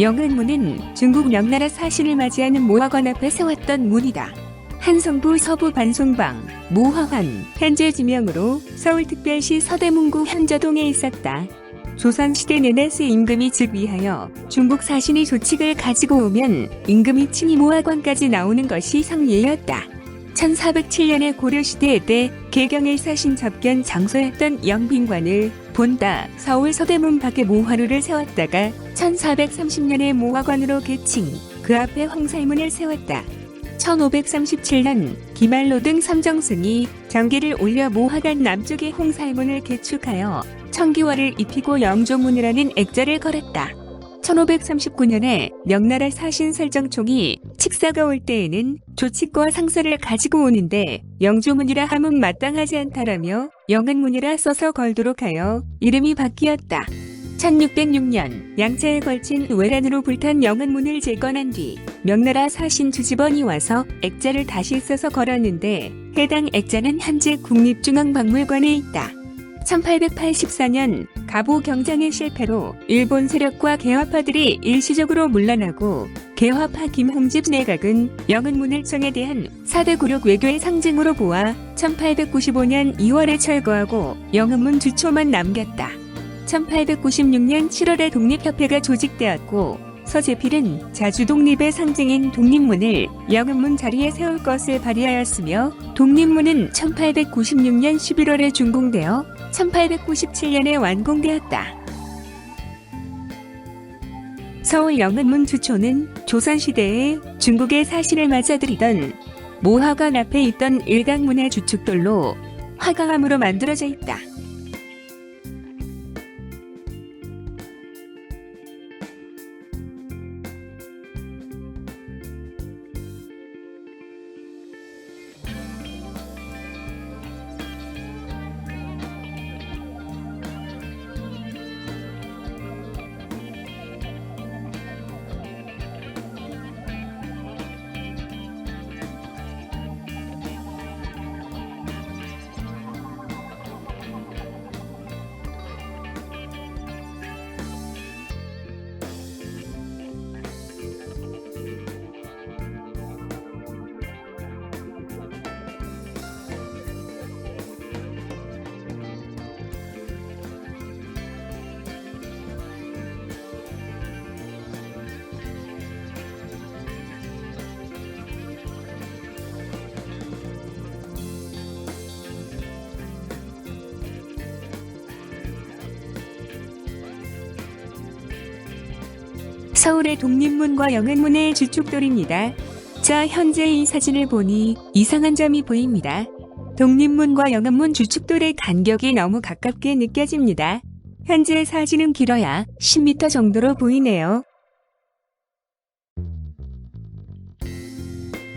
영흥문은 중국 명나라 사신을 맞이하는 모화관 앞에 세웠던 문이다. 한성부 서부 반송방, 모화관, 현재 지명으로 서울특별시 서대문구 현저동에 있었다. 조선시대 르네스 임금이 즉위하여 중국 사신이 조칙을 가지고 오면 임금이 친히 모화관까지 나오는 것이 성예였다. 1407년의 고려시대 때 개경의 사신 접견 장소였던 영빈관을 본다 서울 서대문 밖에 모화루를 세웠다가 1430년에 모화관으로 개칭 그 앞에 황살문을 세웠다. 1537년 기말로 등 삼정승이 전기를 올려 모화관 남쪽의 홍살문을 개축하여 청기화를 입히고 영조문이라는 액자를 걸었다. 1539년에 명나라 사신 설정총이 칙사가 올 때에는 조칙과 상서를 가지고 오는데 영조문이라 함은 마땅하지 않다라며 영은문이라 써서 걸도록 하여 이름이 바뀌었다. 1606년 양차에 걸친 외란으로 불탄 영은문을 재건한 뒤 명나라 사신 주집원이 와서 액자를 다시 써서 걸었는데 해당 액자는 현재 국립중앙박물관에 있다. 1884년 가보 경장의 실패로 일본 세력과 개화파들이 일시적으로 물러나고 개화파 김홍집 내각은 영은문을청에 대한 사대 굴욕 외교의 상징으로 보아 1895년 2월에 철거하고 영은문 주초만 남겼다. 1896년 7월에 독립협회가 조직되었고 서재필은 자주 독립의 상징인 독립문을 영은문 자리에 세울 것을 발의하였으며 독립문은 1896년 11월에 준공되어 1897년에 완공되었다. 서울 영은문 주초는 조선시대에 중국의 사신을 맞아들이던 모화관 앞에 있던 일강문의 주축돌로 화강암으로 만들어져 있다. 서울의 독립문과 영안문의 주축돌입니다. 자, 현재 이 사진을 보니 이상한 점이 보입니다. 독립문과 영안문 주축돌의 간격이 너무 가깝게 느껴집니다. 현재 사진은 길어야 10m 정도로 보이네요.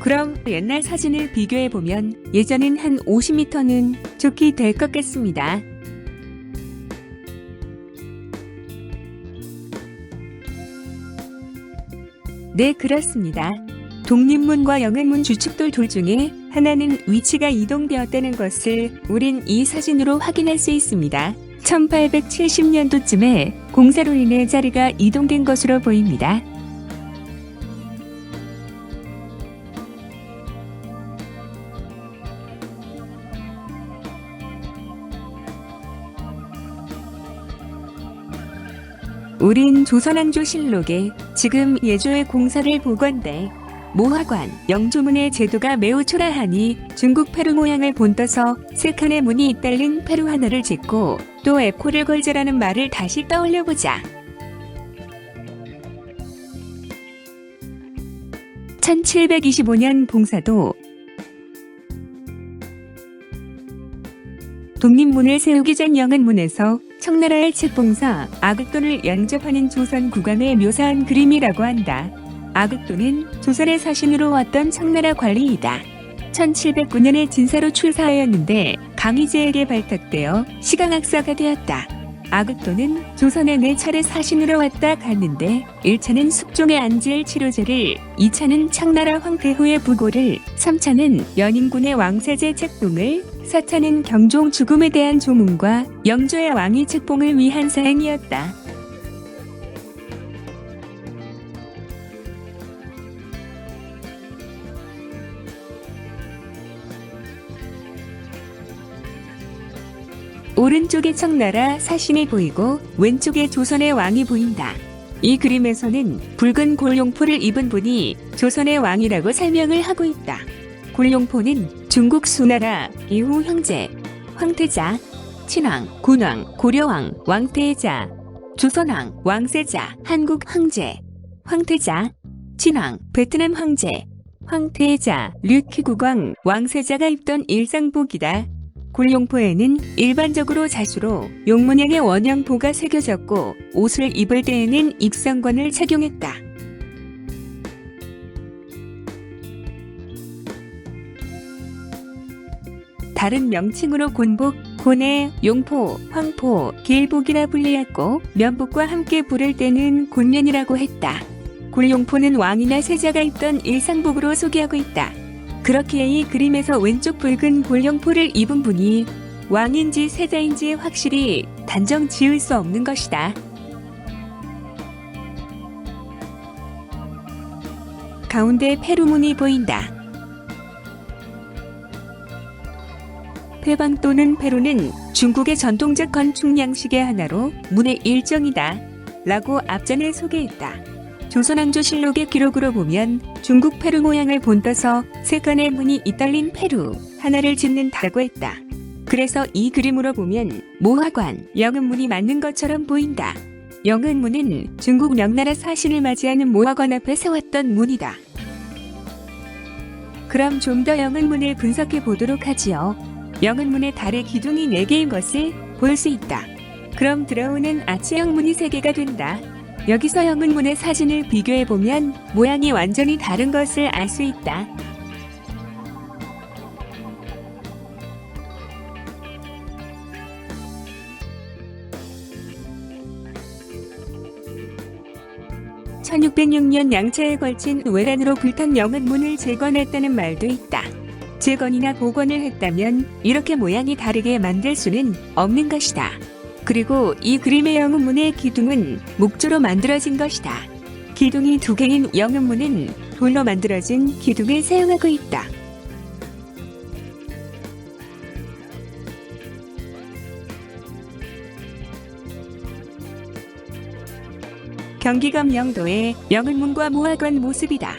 그럼 옛날 사진을 비교해 보면 예전엔 한 50m는 좋게 될 것 같습니다. 네, 그렇습니다. 독립문과 영안문 주축돌 둘 중에 하나는 위치가 이동되었다는 것을 우린 이 사진으로 확인할 수 있습니다. 1870년도쯤에 공사로 인해 자리가 이동된 것으로 보입니다. 우린 조선왕조 실록에 지금 예조의 공사를 보건대 모화관, 영조문의 제도가 매우 초라하니 중국 페루 모양을 본떠서 세 칸의 문이 잇달린 페루 하나를 짓고 또 에코를 걸자라는 말을 다시 떠올려보자. 1725년 봉사도 독립문을 세우기 전 영은문에서 청나라의 책봉사 아극돈을 연접하는 조선 국왕을 묘사한 그림이라고 한다. 아극돈은 조선의 사신으로 왔던 청나라 관리이다. 1709년에 진사로 출사하였는데 강희제에게 발탁되어 시강학사가 되었다. 아극돈은 조선에 네 차례 사신으로 왔다 갔는데 1차는 숙종의 안질 치료제를 2차는 청나라 황태후의 부고를 3차는 연인군의 왕세제 책봉을 4차는 경종 죽음에 대한 조문과 영조의 왕위 책봉을 위한 사행이었다. 오른쪽에 청나라 사신이 보이고 왼쪽에 조선의 왕이 보인다. 이 그림에서는 붉은 골룡포를 입은 분이 조선의 왕이라고 설명을 하고 있다. 골룡포는 중국 수나라 이후 형제, 황태자, 친왕, 군왕, 고려왕, 왕태자, 조선왕, 왕세자, 한국 황제, 황태자, 친왕, 베트남 황제, 황태자, 류키국왕, 왕세자가 입던 일상복이다. 골룡포에는 일반적으로 자수로 용문양의 원형포가 새겨졌고 옷을 입을 때에는 입상관을 착용했다. 다른 명칭으로 곤복, 고내, 용포, 황포, 길복이라 불리었고 면복과 함께 부를 때는 곤면이라고 했다. 굴용포는 왕이나 세자가 입던 일상복으로 소개하고 있다. 그렇기에 이 그림에서 왼쪽 붉은 골룡포를 입은 분이 왕인지 세자인지 확실히 단정 지을 수 없는 것이다. 가운데 페루문이 보인다. 페방 또는 페루는 중국의 전통적 건축 양식의 하나로 문의 일정이다. 라고 앞전에 소개했다. 조선왕조실록의 기록으로 보면 중국 페루 모양을 본떠서 세 칸의 문이 잇달린 페루 하나를 짓는다고 했다. 그래서 이 그림으로 보면 모화관, 영은문이 맞는 것처럼 보인다. 영은문은 중국 명나라 사신을 맞이하는 모화관 앞에 세웠던 문이다. 그럼 좀 더 영은문을 분석해 보도록 하지요. 영은문의 달의 기둥이 4개인 것을 볼 수 있다. 그럼 들어오는 아치형 문이 3개가 된다. 여기서 영은문의 사진을 비교해보면 모양이 완전히 다른 것을 알 수 있다. (1606년) 양차에 걸친 외란으로 불탄 영은문을 재건했다는 말도 있다. 재건이나 복원을 했다면 이렇게 모양이 다르게 만들 수는 없는 것이다. 그리고 이 그림의 영웅문의 기둥은 목조로 만들어진 것이다. 기둥이 두 개인 영웅문은 돌로 만들어진 기둥을 사용하고 있다. 경기감 영도의 영흥문과 모화관 모습이다.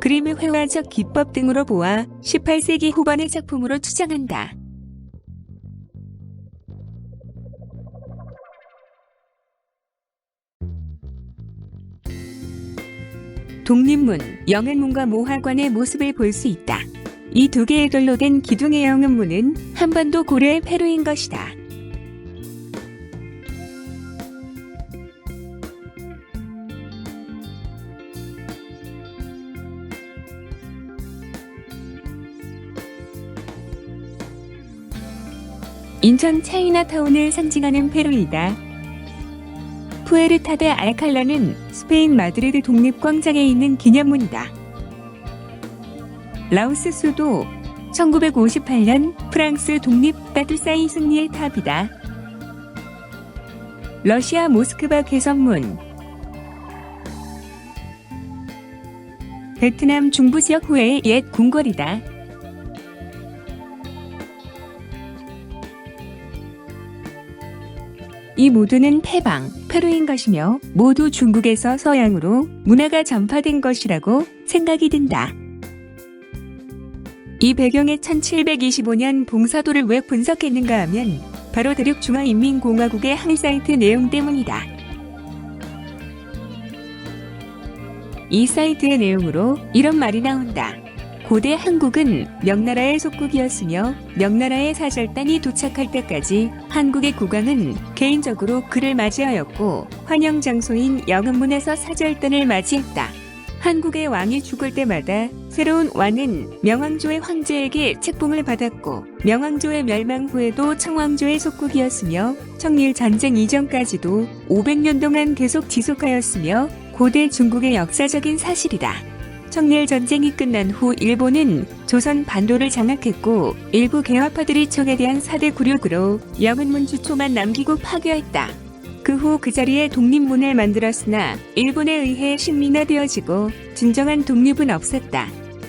그림의 회화적 기법 등으로 보아 18세기 후반의 작품으로 추정한다. 독립문, 영흥문과 모화관의 모습을 볼 수 있다. 이 두 개의 돌로 된 기둥의 영흥문은 한반도 고려의 페루인 것이다. 인천 차이나타운을 상징하는 페루이다. 푸에르타데 알칼라는 스페인 마드리드 독립광장에 있는 기념문이다. 라오스 수도 1958년 프랑스 독립 따뚜사이 승리의 탑이다. 러시아 모스크바 개선문 베트남 중부 지역 후의 옛 궁궐이다. 이 모두는 패방, 페루인 것이며 모두 중국에서 서양으로 문화가 전파된 것이라고 생각이 든다. 이 배경에 1725년 봉사도를 왜 분석했는가 하면 바로 대륙 중화인민공화국의 한 사이트 내용 때문이다. 이 사이트의 내용으로 이런 말이 나온다. 고대 한국은 명나라의 속국이었으며 명나라의 사절단이 도착할 때까지 한국의 국왕은 개인적으로 그를 맞이하였고 환영 장소인 영은문에서 사절단을 맞이했다. 한국의 왕이 죽을 때마다 새로운 왕은 명왕조의 황제에게 책봉을 받았고 명왕조의 멸망 후에도 청왕조의 속국이었으며 청일 전쟁 이전까지도 500년 동안 계속 지속하였으며 고대 중국의 역사적인 사실이다. 청일 전쟁이 끝난 후 일본은 조선 반도를 장악했고 일부 개화파들이 청에 대한 사대 굴욕으로 영은문 주초만 남기고 파괴했다. 그 후 그 자리에 독립문을 만들었으나 일본에 의해 식민화되어지고 진정한 독립은 없었다.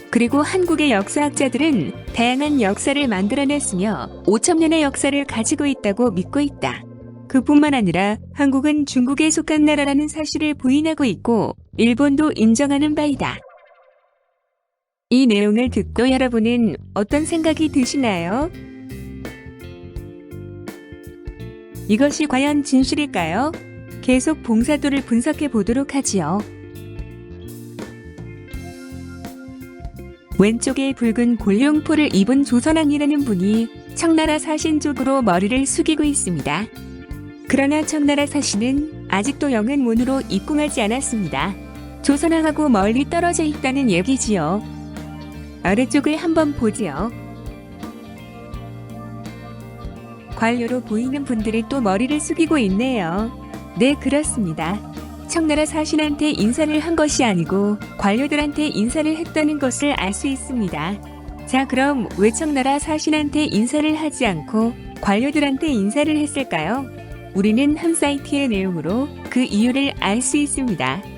그리고 한국의 역사학자들은 다양한 역사를 만들어냈으며 5천 년의 역사를 가지고 있다고 믿고 있다. 그뿐만 아니라 한국은 중국에 속한 나라라는 사실을 부인하고 있고 일본도 인정하는 바이다. 이 내용을 듣고 여러분은 어떤 생각이 드시나요? 이것이 과연 진실일까요? 계속 봉사도를 분석해 보도록 하지요. 왼쪽에 붉은 골룡포를 입은 조선왕이라는 분이 청나라 사신 쪽으로 머리를 숙이고 있습니다. 그러나 청나라 사신은 아직도 영은 문으로 입궁하지 않았습니다. 조선왕하고 멀리 떨어져 있다는 얘기지요. 아래쪽을 한번 보지요. 관료로 보이는 분들이 또 머리를 숙이고 있네요. 네, 그렇습니다. 청나라 사신한테 인사를 한 것이 아니고 관료들한테 인사를 했다는 것을 알 수 있습니다. 자, 그럼 왜 청나라 사신한테 인사를 하지 않고 관료들한테 인사를 했을까요? 우리는 한 사이트의 내용으로 그 이유를 알 수 있습니다.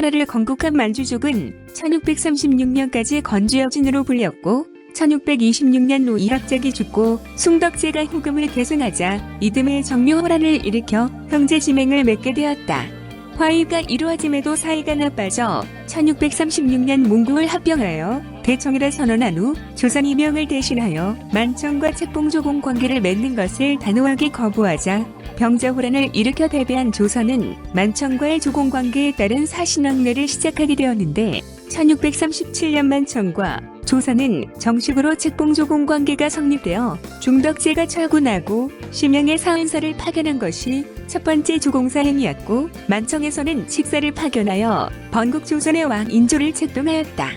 청나라를 건국한 만주족은 1636년까지 건주여진으로 불렸고 1626년 후 이학작이 죽고 숭덕제가 후금을 계승하자 이듬해 정묘호란을 일으켜 형제 지맹을 맺게 되었다. 화의가 이루어짐에도 사이가 나빠져 1636년 몽고를 합병하여 대청이라 선언한 후 조선 이명을 대신하여 만청과 책봉조공 관계를 맺는 것을 단호하게 거부하자 병자호란을 일으켜 대배한 조선은 만청과의 조공 관계에 따른 사신왕래를 시작하게 되었는데 1637년 만청과 조선은 정식으로 책봉조공 관계가 성립되어 중덕제가 철군하고 심양의 사은사를 파견한 것이 첫 번째 조공사 행위였고 만청에서는 칙사를 파견하여 번국 조선의 왕 인조를 책동하였다.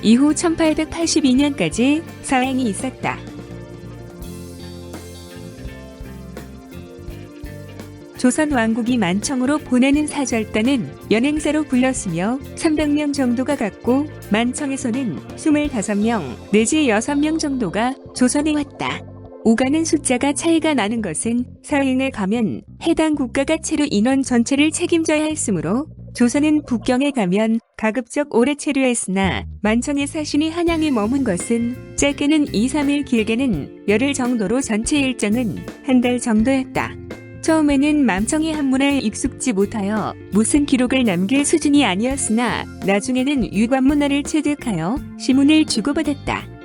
이후 1882년까지 사행이 있었다. 조선 왕국이 만청으로 보내는 사절단은 연행사로 불렸으며 300명 정도가 갔고 만청에서는 25명 내지 6명 정도가 조선에 왔다. 오가는 숫자가 차이가 나는 것은 사행에 가면 해당 국가가 체류 인원 전체를 책임져야 했으므로 조선은 북경에 가면 가급적 오래 체류했으나 만청의 사신이 한양에 머문 것은 짧게는 2, 3일 길게는 열흘 정도로 전체 일정은 한 달 정도였다. 처음에는 만청의 한문에 익숙지 못하여 무슨 기록을 남길 수준이 아니었으나 나중에는 유관 문화를 체득하여 시문을 주고받았다.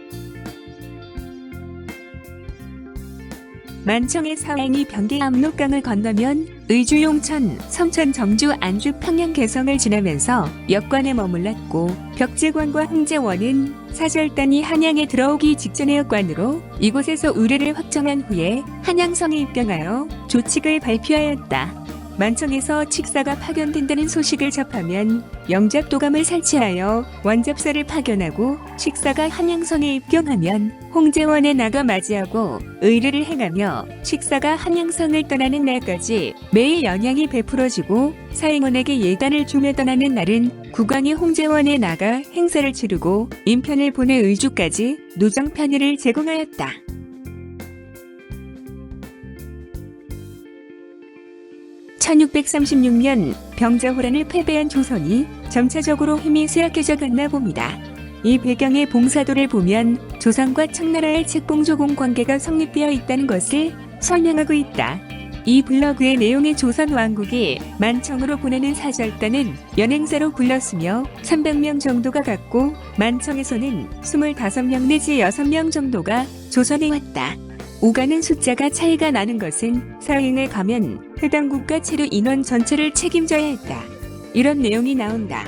만청의 사행이 변계 압록강을 건너면 의주 용천, 성천 정주 안주 평양 개성을 지나면서 역관에 머물렀고 벽제관과 흥제원은 사절단이 한양에 들어오기 직전의 역관으로 이곳에서 의뢰를 확정한 후에 한양성에 입경하여 조칙을 발표하였다. 만청에서 칙사가 파견된다는 소식을 접하면 영잡도감을 설치하여 원잡사를 파견하고 칙사가 한양성에 입경하면 홍제원에 나가 맞이하고 의뢰를 행하며 칙사가 한양성을 떠나는 날까지 매일 연양이 베풀어지고 사행원에게 예단을 주며 떠나는 날은 국왕이 홍제원에 나가 행사를 치르고 인편을 보내 의주까지 노정 편의를 제공하였다. 1636년 병자호란을 패배한 조선이 점차적으로 힘이 쇠약해져 갔나 봅니다. 이 배경의 봉사도를 보면 조선과 청나라의 책봉조공 관계가 성립되어 있다는 것을 설명하고 있다. 이 블로그의 내용의 조선 왕국이 만청으로 보내는 사절단은 연행사로 불렀으며 300명 정도가 갔고 만청에서는 25명 내지 6명 정도가 조선에 왔다. 오가는 숫자가 차이가 나는 것은 사행에 가면 해당 국가 체류 인원 전체를 책임져야 했다. 이런 내용이 나온다.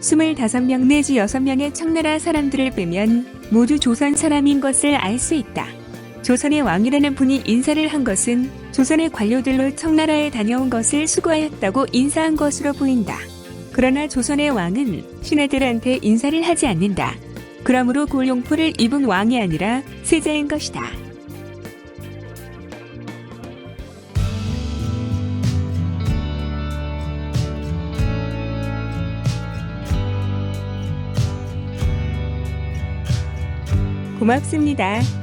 25명 내지 6명의 청나라 사람들을 빼면 모두 조선 사람인 것을 알 수 있다. 조선의 왕이라는 분이 인사를 한 것은 조선의 관료들로 청나라에 다녀온 것을 수고하였다고 인사한 것으로 보인다. 그러나 조선의 왕은 신하들한테 인사를 하지 않는다. 그러므로 골용포를 입은 왕이 아니라 세자인 것이다. 고맙습니다.